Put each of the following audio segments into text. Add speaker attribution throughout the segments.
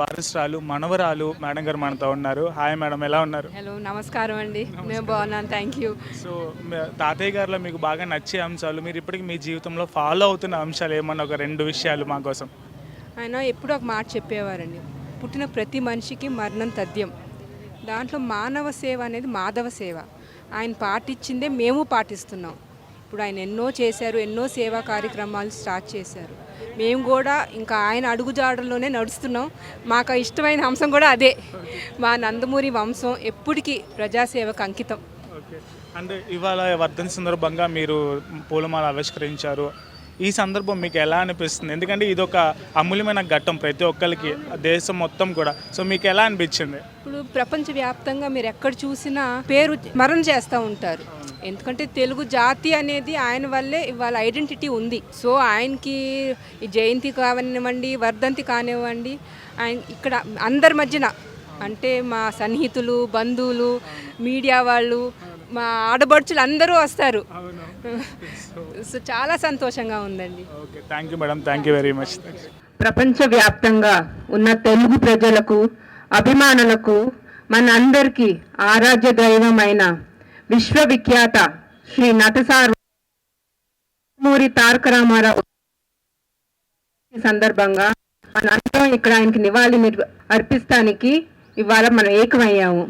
Speaker 1: వారసురాలు మనవరాలు మేడం గారు మనతో ఉన్నారు. హాయ్ మేడం ఎలా ఉన్నారు?
Speaker 2: హలో నమస్కారం అండి. మేము బాగున్నాను థ్యాంక్ యూ
Speaker 1: సో తాతయ్య గారిలో మీకు బాగా నచ్చే అంశాలు మీరు ఇప్పటికి మీ జీవితంలో ఫాలో అవుతున్న అంశాలు ఏమన్నా ఒక రెండు విషయాలు మా కోసం?
Speaker 2: ఆయన ఎప్పుడు ఒక మాట చెప్పేవారండి. పుట్టిన ప్రతి మనిషికి మరణం తథ్యం. దాంట్లో మానవ సేవ అనేది మాధవ సేవ. ఆయన పాటించిందే మేము పాటిస్తున్నాం. ఇప్పుడు ఆయన ఎన్నో చేశారు ఎన్నో సేవా కార్యక్రమాలు స్టార్ట్ చేశారు. మేము కూడా ఇంకా ఆయన అడుగుజాడల్లోనే నడుస్తున్నాం. మాకు ఇష్టమైన అంశం కూడా అదే. మా నందమూరి వంశం ఎప్పటికీ ప్రజాసేవకు అంకితం.
Speaker 1: ఓకే. అంటే ఇవాళ వర్ధన్ సందర్భంగా మీరు పూలమాల ఆవిష్కరించారు. ఈ సందర్భం మీకు ఎలా అనిపిస్తుంది? ఎందుకంటే ఇది ఒక అమూల్యమైన ఘట్టం ప్రతి ఒక్కరికి దేశం మొత్తం కూడా. సో మీకు ఎలా అనిపించింది?
Speaker 2: ఇప్పుడు ప్రపంచవ్యాప్తంగా మీరు ఎక్కడ చూసినా పేరు మరణం చేస్తూ ఉంటారు. ఎందుకంటే తెలుగు జాతి అనేది ఆయన వల్లే ఇవాళ ఐడెంటిటీ ఉంది. సో ఆయనకి ఈ జయంతి కానివ్వండి వర్ధంతి కానివ్వండి ఆయన ఇక్కడ అందరి మధ్యన అంటే మా సన్నిహితులు బంధువులు మీడియా వాళ్ళు మా ఆడబడుచులు అందరూ వస్తారు. సో చాలా సంతోషంగా ఉందండి.
Speaker 1: Okay thank you madam thank you very much
Speaker 3: ప్రపంచవ్యాప్తంగా ఉన్న తెలుగు ప్రజలకు అభిమానులకు మనందరికీ ఆరాధ్య దైవమైన విశ్వవిఖ్యాత శ్రీ నటసార్ మూరి తారక రామారావు సందర్భంగా మనందరం ఇక్కడ ఆయనకి నివాళి అర్పిస్తానికి ఇవాళ మనం ఏకమయ్యాము.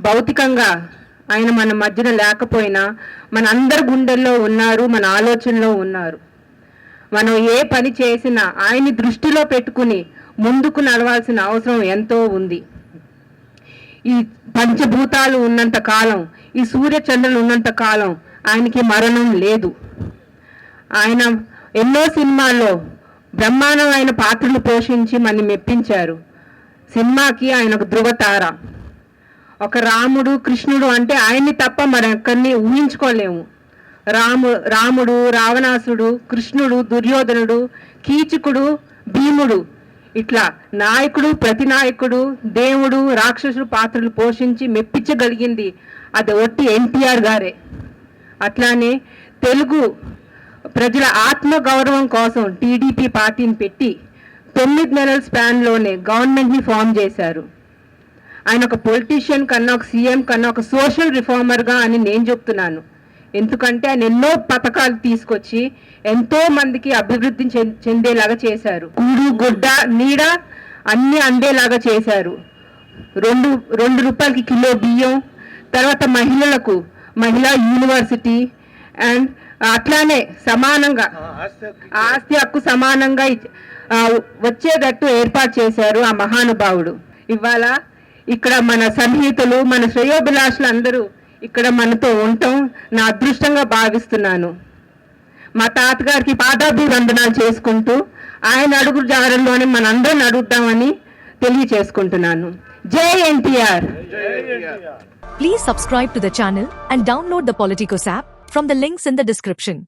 Speaker 3: భౌతికంగా ఆయన మన మధ్యన లేకపోయినా మన అందరి గుండెల్లో ఉన్నారు మన ఆలోచనలో ఉన్నారు. మనం ఏ పని చేసినా ఆయన్ని దృష్టిలో పెట్టుకుని ముందుకు నడవాల్సిన అవసరం ఎంతో ఉంది. ఈ పంచభూతాలు ఉన్నంత కాలం ఈ సూర్యచంద్రులు ఉన్నంత కాలం ఆయనకి మరణం లేదు. ఆయన ఎన్నో సినిమాల్లో బ్రహ్మాండమైన పాత్రలు పోషించి మనని మెప్పించారు. సినిమాకి ఆయన ఒక ధృవతార. ఒక రాముడు కృష్ణుడు అంటే ఆయన్ని తప్ప మరెక్కడిని ఊహించుకోలేము. రాము రాముడు రావణాసుడు కృష్ణుడు దుర్యోధనుడు కీచకుడు భీముడు. ఇట్లా నాయకుడు ప్రతి నాయకుడు దేవుడు రాక్షసుడు పాత్రలు పోషించి మెప్పించగలిగింది అది ఒట్టి ఎన్టీఆర్ గారే. అట్లానే తెలుగు ప్రజల ఆత్మ గౌరవం కోసం టీడీపీ పార్టీని పెట్టి తొమ్మిది నెలల స్పాన్లోనే గవర్నమెంట్ని ఫామ్ చేశారు. ఆయన ఒక పొలిటీషియన్ కన్నా ఒక సీఎం కన్నా ఒక సోషల్ రిఫార్మర్గా అని నేను చెప్తున్నాను. ఎందుకంటే ఆయన ఎన్నో పథకాలు తీసుకొచ్చి ఎంతో మందికి అభివృద్ధి చెందేలాగా చేశారు. కూడు గుడ్డ నీడ అన్ని అందేలాగా చేశారు. రెండు రెండు రూపాయలకి కిలో బియ్యం తర్వాత మహిళలకు మహిళా యూనివర్సిటీ అండ్ అట్లానే సమానంగా ఆస్తి హక్కు సమానంగా వచ్చేటట్టు ఏర్పాటు చేశారు ఆ మహానుభావుడు. ఇవాళ ఇక్కడ మన సన్నిహితులు మన శ్రేయోభిలాషులు అందరూ ఇక్కడ మనతో ఉండటం నా అదృష్టంగా భావిస్తున్నాను. మా తాతగారికి పాదాభివందనాలు చేసుకుంటూ ఆయన అడుగు జాడల్లోనే మనందరం అడుగుతామని తెలియచేసుకుంటున్నాను. జై NTR!
Speaker 4: Please subscribe to the channel and download the Politicos app from the links in the description